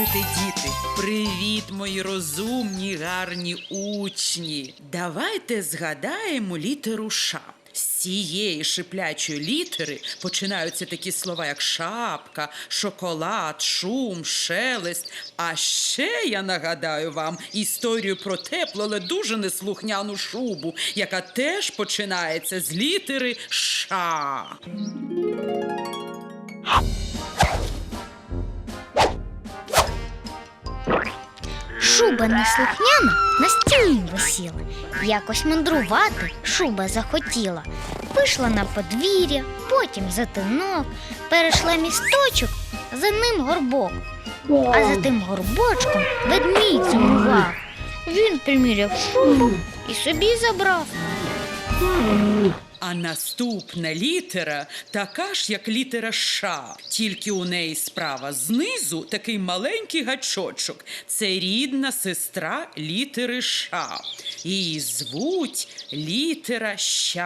Здравствуйте, діти! Привіт, мої розумні, гарні учні! Давайте згадаємо літеру «Ш». З цієї шиплячої літери починаються такі слова, як шапка, шоколад, шум, шелест. А ще я нагадаю вам історію про теплу, але дуже неслухняну шубу, яка теж починається з літери Ша. Шуба неслухняна на стіні висіла. Якось мандрувати шуба захотіла. Вийшла на подвір'я, потім за тинок, перейшла місточок, за ним горбок. А за тим горбочком ведмідь зумував. Він приміряв шубу і собі забрав. А наступна літера така ж, як літера Ш, тільки у неї справа знизу такий маленький гачочок. Це рідна сестра літери Ш. Її звуть літера Щ.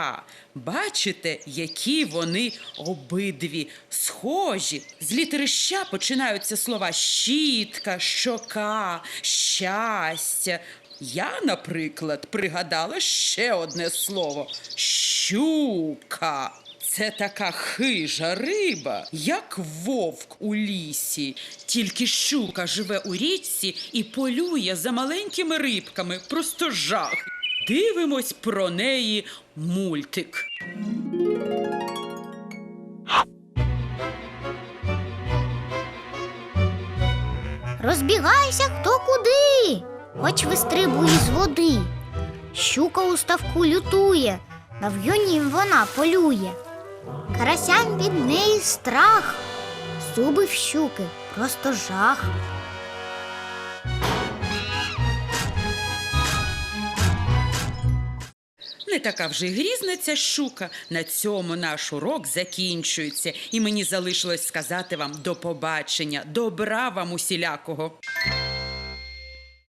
Бачите, які вони обидві схожі. З літери Щ починаються слова щітка, щока, щастя. Я, наприклад, пригадала ще одне слово щука. Це така хижа риба, як вовк у лісі. Тільки щука живе у річці і полює за маленькими рибками. Просто жах. Дивимось про неї мультик. Розбігайся хто хоч вистрибуй з води. Щука у ставку лютує, на в'юнім вона полює. Карасям від неї страх, зуби в щуки просто жах. Не така вже грізна ця щука. На цьому наш урок закінчується, і мені залишилось сказати вам до побачення, добра вам усілякого.